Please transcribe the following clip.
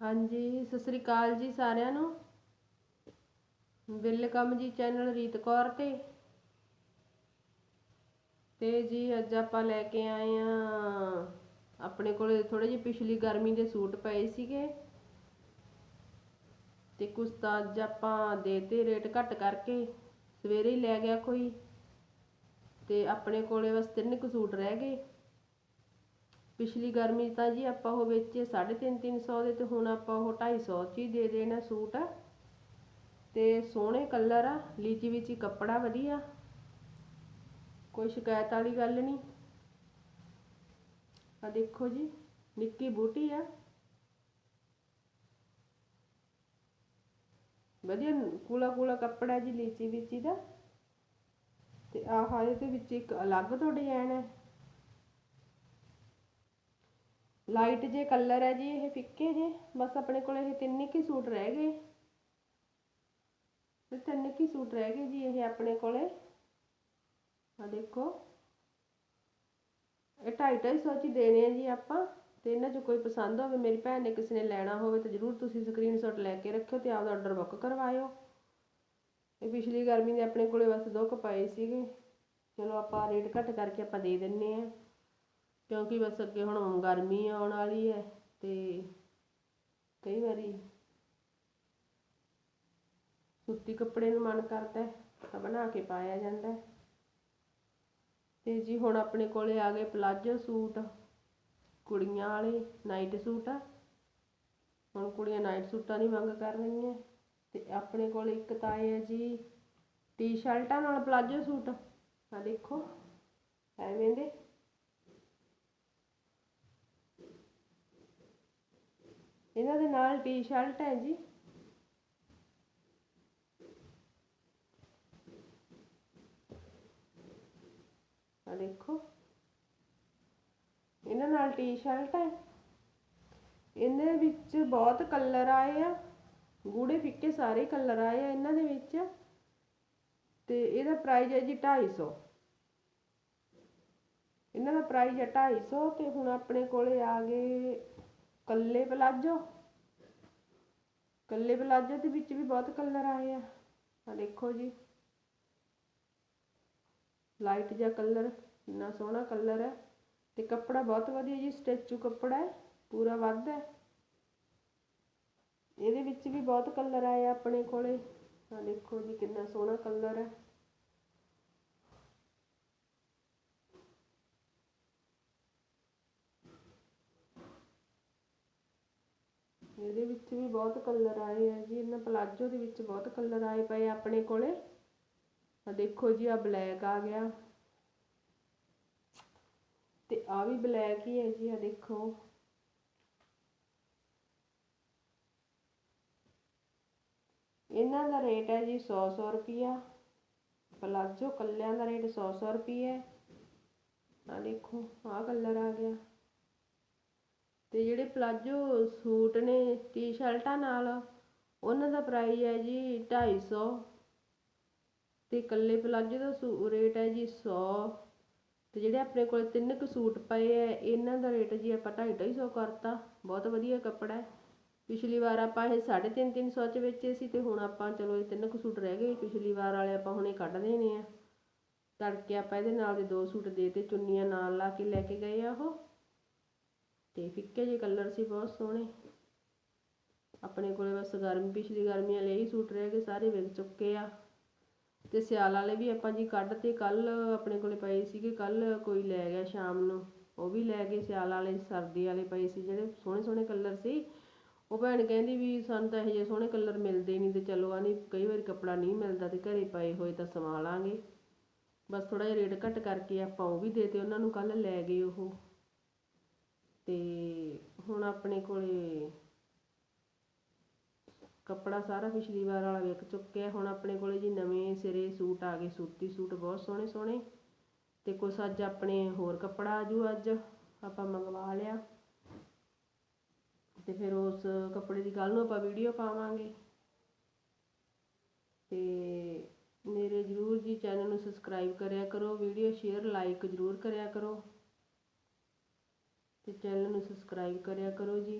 ਹਾਂਜੀ, ਸਤਿ ਸ੍ਰੀ ਅਕਾਲ ਜੀ ਸਾਰਿਆਂ ਨੂੰ। ਵੈਲਕਮ ਜੀ ਚੈਨਲ ਰੀਤ ਕੌਰ ਤੇ। ਤੇ ਜੀ, ਅੱਜ ਆਪਾਂ ਲੈ ਕੇ ਆਏ ਆ ਆਪਣੇ ਕੋਲੇ ਥੋੜੇ ਜਿਹੇ ਪਿਛਲੀ ਗਰਮੀ ਦੇ ਸੂਟ ਪਏ ਸੀਗੇ। ਤੇ ਕੁਛ ਤਾਂ ਅੱਜ ਆਪਾਂ ਦੇਤੇ ਰੇਟ ਘੱਟ ਕਰਕੇ, ਸਵੇਰੇ ਹੀ ਲੈ ਗਿਆ ਕੋਈ। ਤੇ ਆਪਣੇ ਕੋਲੇ ਬਸ ਤਿੰਨ ਕੁ ਸੂਟ ਰਹਿ ਗਏ। ਪਿਛਲੀ ਗਰਮੀ ਤਾਂ ਜੀ ਆਪਾਂ ਉਹ ਵੇਚੇ 3.5 300 ਦੇ ਤੇ ਹੁਣ ਆਪਾਂ ਉਹ 250 ਚ ਹੀ ਦੇ ਦੇਣਾ ਸੂਟ। ਤੇ ਸੋਹਣੇ ਕਲਰ ਆ, ਲੀਚੀ ਵਿੱਚ ਹੀ ਕੱਪੜਾ ਵਧੀਆ। ਕੋਈ ਸ਼ਿਕਾਇਤ ਵਾਲੀ ਗੱਲ ਨਹੀਂ। ਆ ਦੇਖੋ ਜੀ, ਨਿੱਕੀ ਬੂਟੀ ਆ। ਵਧੀਆ ਕੂਲਾ ਕੂਲਾ ਕੱਪੜਾ ਜੀ, ਲੀਚੀ ਵਿੱਚ ਇਹਦਾ ਤੇ ਆਹ ਇਹਦੇ ਵਿੱਚ ਇੱਕ ਅਲੱਗ ਤੋਂ ਡਿਜ਼ਾਈਨ ਹੈ ਲਾਈਟ ਜੇ ਕਲਰ ਹੈ ਜੀ, ਇਹ ਫਿੱਕੇ ਜੇ, ਬਸ ਆਪਣੇ ਕੋਲ ਇਹ ਤਿੰਨ ਹੀ ਸੂਟ ਰਹਿ ਗਏ। ਤੇ ਤਿੰਨ ਹੀ ਸੂਟ ਰਹਿ ਗਏ ਜੀ, ਇਹ ਆਪਣੇ ਕੋਲੇ। ਆ ਦੇਖੋ। ਇਹ ਢਾਈ ਢਾਈ ਸੌ ਚ ਦੇਣੇ ਆ ਜੀ ਆਪਾਂ, ਤੇ ਇਹਨਾਂ ਚ ਕੋਈ ਪਸੰਦ ਹੋਵੇ, ਮੇਰੀ ਭੈਣ ਨੇ ਕਿਸੇ ਨੇ ਲੈਣਾ ਹੋਵੇ ਤਾਂ ਜਰੂਰ ਤੁਸੀਂ ਸਕਰੀਨਸ਼ਾਟ ਲੈ ਕੇ ਰੱਖਿਓ ਤੇ ਆਪਦਾ ਆਰਡਰ ਬੁੱਕ ਕਰਵਾਇਓ। ਇਹ ਪਿਛਲੀ ਗਰਮੀ ਦੇ ਆਪਣੇ ਕੋਲੇ ਬਸ ਦੋ ਕੁ ਪਏ ਸੀਗੇ। ਚਲੋ ਆਪਾਂ ਰੇਟ ਘੱਟ ਕਰਕੇ ਆਪਾਂ ਦੇ ਦਿੰਨੇ ਆ। ਕਿਉਂਕਿ ਬਸ ਅੱਗੇ ਹੁਣ ਗਰਮੀ ਆਉਣ ਵਾਲੀ ਹੈ ਤੇ ਕਈ ਵਾਰੀ ਸੁੱਤੀ ਕੱਪੜੇ ਨੂੰ ਮਨ ਕਰਦਾ ਤਾਂ ਬਣਾ ਕੇ ਪਾਇਆ ਜਾਂਦਾ ਤੇ ਜੀ ਹੁਣ ਆਪਣੇ ਕੋਲੇ ਆ ਗਏ ਪਲਾਜੋ ਸੂਟ, ਕੁੜੀਆਂ ਵਾਲੇ ਨਾਈਟ ਸੂਟ ਆ। ਹੁਣ ਕੁੜੀਆਂ ਨਾਈਟ ਸੂਟਾਂ ਦੀ ਮੰਗ ਕਰ ਰਹੀਆਂ ਤੇ ਆਪਣੇ ਕੋਲ ਇੱਕ ਤਾਂ ਆਏ ਆ ਜੀ, ਟੀ-ਸ਼ਰਟਾਂ ਨਾਲ ਪਲਾਜੋ ਸੂਟ। ਆ ਦੇਖੋ, ਐਵੇਂ ਦੇ। ਇਹਨਾਂ ਦੇ ਨਾਲ ਟੀ-ਸ਼ਰਟ ਹੈ ਜੀ। ਆ ਦੇਖੋ। ਇਹਨਾਂ ਨਾਲ ਟੀ-ਸ਼ਰਟ ਹੈ। ਇਹਨਾਂ ਵਿੱਚ ਬਹੁਤ ਕਲਰ ਆਏ ਆ। ਗੂੜੇ ਫਿੱਕੇ ਸਾਰੇ ਕਲਰ ਆਏ ਆ ਇਹਨਾਂ ਦੇ ਵਿੱਚ। ਤੇ ਇਹਦਾ ਪ੍ਰਾਈਸ ਹੈ ਜੀ 250 ਇਹਨਾਂ ਦਾ ਪ੍ਰਾਈਸ ਹੈ 250 ਤੇ ਹੁਣ ਆਪਣੇ ਕੋਲੇ ਆ ਗਏ ਕੱਲੇ ਪਲਾਜੋ? ਕੱਲੇ ਪਲਾਜੋ ਦੇ ਵਿੱਚ ਵੀ ਬਹੁਤ ਕਲਰ ਆਏ ਆ। ਆ ਦੇਖੋ ਜੀ। ਲਾਈਟ ਜਿਹਾ ਕਲਰ ਇੰਨਾ ਸੋਹਣਾ ਕਲਰ ਹੈ ਤੇ ਕੱਪੜਾ ਬਹੁਤ ਵਧੀਆ ਜੀ, ਸਟੈਚੂ ਕੱਪੜਾ ਹੈ, ਪੂਰਾ ਵੱਧ ਹੈ। ਇਹਦੇ ਵਿੱਚ ਵੀ ਬਹੁਤ ਕਲਰ ਆਏ ਆਪਣੇ ਕੋਲੇ। ਆ ਦੇਖੋ ਜੀ, ਕਿੰਨਾ ਸੋਹਣਾ ਕਲਰ ਹੈ ਇਹਦੇ ਵਿੱਚ ਵੀ ਬਹੁਤ ਕਲਰ ਆਏ ਆ ਜੀ, ਇਹਨਾਂ ਪਲਾਜੋ ਦੇ ਵਿੱਚ ਬਹੁਤ ਕਲਰ ਆਏ ਪਏ ਆਪਣੇ ਕੋਲੇ। ਆ ਦੇਖੋ ਜੀ ਆ ਬਲੈਕ ਆ ਗਿਆ। ਤੇ ਆ ਵੀ ਬਲੈਕ ਹੀ ਹੈ ਜੀ ਆ ਦੇਖੋ। ਇਹਨਾਂ ਦਾ ਰੇਟ ਹੈ ਜੀ 100 100 ਰੁਪਿਆ ਪਲਾਜੋ ਕੱਲਿਆਂ ਦਾ ਰੇਟ 100 100 ਰੁਪਏ ਆ ਦੇਖੋ ਆ ਕਲਰ ਆ ਗਿਆ। ਤੇ ਜਿਹੜੇ ਪਲਾਜੋ ਸੂਟ ਨੇ ਟੀ-ਸ਼ਰਟਾਂ ਨਾਲ, ਉਹਨਾਂ ਦਾ ਪ੍ਰਾਈਸ ਹੈ ਜੀ 250 ਤੇ ਇਕੱਲੇ ਪਲਾਜੋ ਦਾ ਰੇਟ ਹੈ ਜੀ 100 ਤੇ ਜਿਹੜੇ ਆਪਣੇ ਕੋਲ ਤਿੰਨ ਕੁ ਸੂਟ ਪਏ ਐ ਇਹਨਾਂ ਦਾ ਰੇਟ ਜੀ ਆਪਾਂ 250 250 ਕਰਤਾ, ਬਹੁਤ ਵਧੀਆ ਕੱਪੜਾ ਹੈ। ਪਿਛਲੀ ਵਾਰ ਆਪਾਂ ਇਹ 350 300 ਚ ਵੇਚੇ ਸੀ ਤੇ ਹੁਣ ਆਪਾਂ ਚਲੋ ਇਹ ਤਿੰਨ ਕੁ ਸੂਟ ਰਹਿ ਗਏ, ਪਿਛਲੀ ਵਾਰ ਵਾਲੇ ਆਪਾਂ ਹੁਣੇ ਕੱਢ ਦੇਣੇ ਆ। ਤੜਕੇ ਆਪਾਂ ਇਹਦੇ ਨਾਲ ਦੇ ਦੋ ਸੂਟ ਦੇ ਤੇ ਚੁੰਨੀਆਂ ਨਾਲ ਲਾ ਕੇ ਲੈ ਕੇ ਗਏ ਆ ਉਹ। ਤੇ ਫਿੱਕੇ ਜਿਹੇ ਕਲਰ ਸੀ, ਬਹੁਤ ਸੋਹਣੇ। ਆਪਣੇ ਕੋਲੇ ਬਸ ਗਰਮੀ, ਪਿਛਲੀ ਗਰਮੀਆਂ ਲਈ ਹੀ ਸੂਟ ਰਹਿ ਗਏ, ਸਾਰੇ ਵਿਕ ਚੁੱਕੇ ਆ। ਤੇ ਸਿਆਲ ਵਾਲੇ ਵੀ ਆਪਾਂ ਜੀ ਕੱਢ ਤੇ ਕੱਲ ਆਪਣੇ ਕੋਲੇ ਪਏ ਸੀਗੇ, ਕੱਲ ਕੋਈ ਲੈ ਗਿਆ ਸ਼ਾਮ ਨੂੰ। ਉਹ ਵੀ ਲੈ ਗਏ ਸਿਆਲ ਵਾਲੇ, ਸਰਦੀ ਵਾਲੇ ਪਏ ਸੀ, ਜਿਹੜੇ ਸੋਹਣੇ ਸੋਹਣੇ ਕਲਰ ਸੀ। ਉਹ ਭੈਣ ਕਹਿੰਦੀ ਵੀ ਸਾਨੂੰ ਤਾਂ ਇਹੋ ਜਿਹੇ ਸੋਹਣੇ ਕਲਰ ਮਿਲਦੇ ਨਹੀਂ ਤੇ ਚਲੋ ਆ ਨਹੀਂ, ਕਈ ਵਾਰੀ ਕੱਪੜਾ ਨਹੀਂ ਮਿਲਦਾ ਤੇ ਘਰੇ ਪਏ ਹੋਏ ਤਾਂ ਸਵਾ ਲਾਂਗੇ ਬਸ ਥੋੜਾ ਜਿਹਾ ਰੇਟ ਘੱਟ ਕਰਕੇ ਆਪਾਂ ਉਹ ਵੀ ਦੇਤੇ ਉਹਨਾਂ ਨੂੰ ਕੱਲ ਲੈ ਗਏ ਉਹ। ਤੇ ਹੁਣ ਆਪਣੇ ਕੋਲ ਕੱਪੜਾ ਸਾਰਾ ਪਿਛਲੀ ਵਾਰ ਵਾਲਾ ਵਿਕ ਚੁੱਕਿਆ। ਹੁਣ ਆਪਣੇ ਕੋਲ ਜੀ ਨਵੇਂ ਸਿਰੇ ਸੂਟ ਆ ਗਏ, ਸੂਤੀ ਸੂਟ ਬਹੁਤ ਸੋਹਣੇ ਸੋਹਣੇ। ਅਤੇ ਕੁਛ ਅੱਜ ਆਪਣੇ ਹੋਰ ਕੱਪੜਾ ਆਜੂ ਅੱਜ, ਆਪਾਂ ਮੰਗਵਾ ਲਿਆ। ਤੇ ਫਿਰ ਉਸ ਕੱਪੜੇ ਦੀ ਕੱਲ ਨੂੰ ਆਪਾਂ ਵੀਡੀਓ ਪਾਵਾਂਗੇ। ਤੇ ਮੇਰੇ ਜਰੂਰ ਜੀ ਚੈਨਲ ਨੂੰ ਸਬਸਕ੍ਰਾਈਬ ਕਰਿਆ ਕਰੋ, ਵੀਡੀਓ ਸ਼ੇਅਰ, ਲਾਈਕ ਜਰੂਰ ਕਰਿਆ ਕਰੋ। ਅਤੇ ਚੈਨਲ ਨੂੰ ਸਬਸਕ੍ਰਾਈਬ ਕਰਿਆ ਕਰੋ ਜੀ।